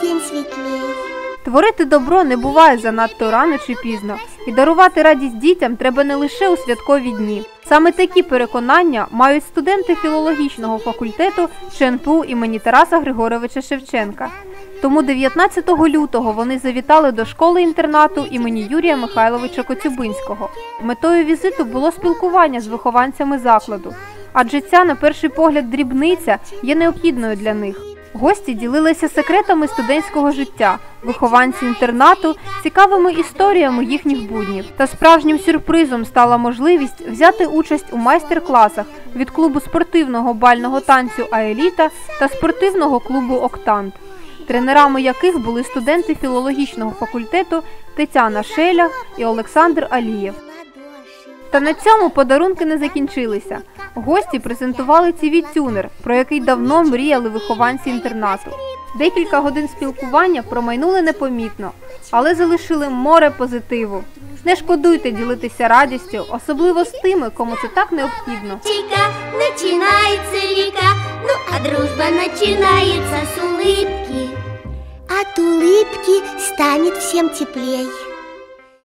светлей. Творити добро не буває занадто рано чи пізно, і дарувати радість дітям треба не лише у святкові дні. Саме такі переконання мають студенти філологічного факультету ЧНПУ імені Тараса Григоровича Шевченка. Тому 19 лютого вони завітали до школи-інтернату імені Юрія Михайловича Коцюбинського. Метою візиту було спілкування з вихованцями закладу, адже ця, на перший погляд, дрібниця є необхідною для них. Гості ділилися секретами студентського життя, вихованці інтернату цікавими історіями їхніх буднів. Та справжнім сюрпризом стала можливість взяти участь у майстер-класах від клубу спортивного бального танцю Аеліта та спортивного клубу Октант, тренерами яких були студенти філологічного факультету Тетяна Шелях і Олександр Алієв. Та на цьому подарунки не закінчилися. Гості презентували tv тюнер про який давно мріяли вихованці інтернату. Декілька годин спілкування промайнули непомітно, але залишили море позитиву. Не шкодуйте ділитися радістю, особливо з тими, кому це так необхідно. Чика, начинается река, ну а дружба начинается с улыбки. От улыбки станет всем теплей.